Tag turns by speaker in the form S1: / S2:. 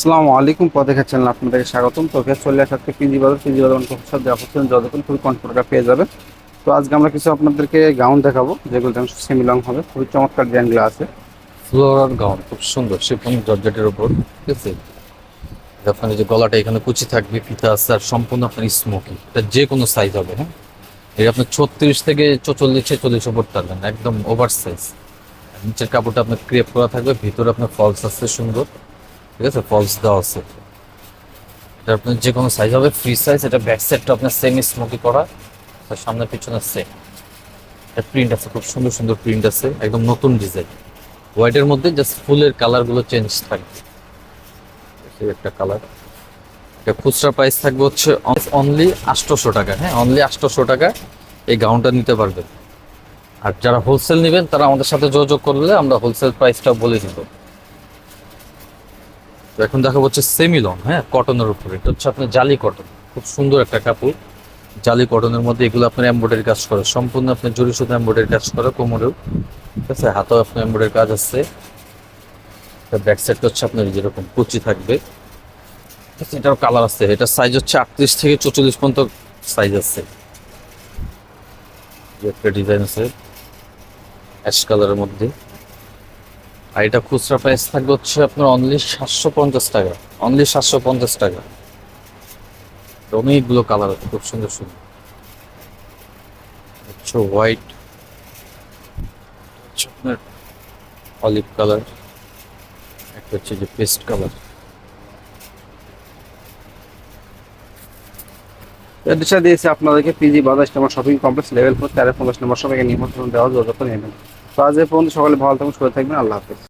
S1: আসসালামু আলাইকুম পথে চ্যানেল আপনাদেরকে স্বাগতম। তো গ্যাস চলে আসা আজকে পিজি বাজার পিজি বাজার হচ্ছে যতক্ষণ খুবই কন্ট্রোলটা পেয়ে যাবে তো আজকে আমরা কিছু আপনাদেরকে গাউন দেখাবো, যেগুলো যেমন সেমি লং হবে। খুবই চমৎকার ডিজাইনগুলো আছে।
S2: ফ্লোরাল গাউন খুব সুন্দর, শিফন জর্জেটের উপর, ঠিক আছে? আপনার যে গলাটা এখানে কুচি থাকবে, ফিতা আছে, আর সম্পূর্ণ আপনার স্মোকি এটা যে কোনো সাইজ হবে হ্যাঁ? এটা আপনার ছত্রিশ থেকে চল্লিশ ছেচল্লিশ উপর পারবেন একদম ওভার সাইজ নিচের কাপড়টা আপনার ক্রেপ করা থাকবে, ভিতরে আপনার ফলস আছে, সুন্দর। ঠিক আছে? ফলস দেওয়া আছে। এটা আপনার যে কোনো সাইজ হবে ফ্রি সাইজ এটা ব্যাক সাইডটা আপনার সেম স্মোকি করা, আর সামনে পিছনে সেম এটা প্রিন্ট আছে, খুব সুন্দর সুন্দর প্রিন্ট আছে, একদম নতুন ডিজাইন হোয়াইটের মধ্যে জাস্ট ফুলের কালারগুলো চেঞ্জ থাকবে। একটা কালার এটা খুচরা প্রাইস থাকবে হচ্ছে অনলি আটশোশো টাকা। হ্যাঁ অনলি আটশোশো টাকা এই গাউনটা নিতে পারবেন। আর যারা হোলসেল নেবেন, তারা আমাদের সাথে যোগাযোগ করলে আমরা হোলসেল প্রাইসটা বলে দিব। তো এখন দেখা হচ্ছে সেমিলন হ্যাঁ কটনের উপরে। এটা হচ্ছে আপনার জালি কটন, খুব সুন্দর একটা কাপড়। জালি কটনের মধ্যে এগুলো আপনার এমব্রয়ডারি কাজ করে। সম্পূর্ণ আপনার জরি সুতো এমব্রয়ডারি কাজ করে, কোমরেও। ঠিক আছে, হাতেও আপনার এমব্রয়ডারি কাজ আছে। ব্যাক সাইডটা হচ্ছে আপনার যেরকম কুচি থাকবে। এটার কালার আছে। এটার সাইজ হচ্ছে আটত্রিশ থেকে চৌচল্লিশ পর্যন্ত সাইজ আছে। একটা ডিজাইন আছে। অ্যাশ কালারের মধ্যে। আর এটা খুচরা প্রাইস থাকবে হচ্ছে আপনার অনলি সাতশো পঞ্চাশ টাকা। অনলি সাতশো পঞ্চাশ টাকা। অনেকগুলো কালার আছে, খুব সুন্দর সুন্দর। হচ্ছে হোয়াইট হচ্ছে আপনার অলিভ কালার একটা হচ্ছে যে পেস্ট কালার
S1: দিয়েছে আপনাদেরকে পিজি বাজার আমার শপিং কমপ্লেক্স লেভেল ফোর তেরো পঞ্চাশ নম্বর সবাইকে নিমন্ত্রণ দেওয়া যতক্ষণ নেবেন তো আজ পর্যন্ত সকালে ভালো থাকুন সুস্থ থাকবেন আল্লাহ হাফেজ।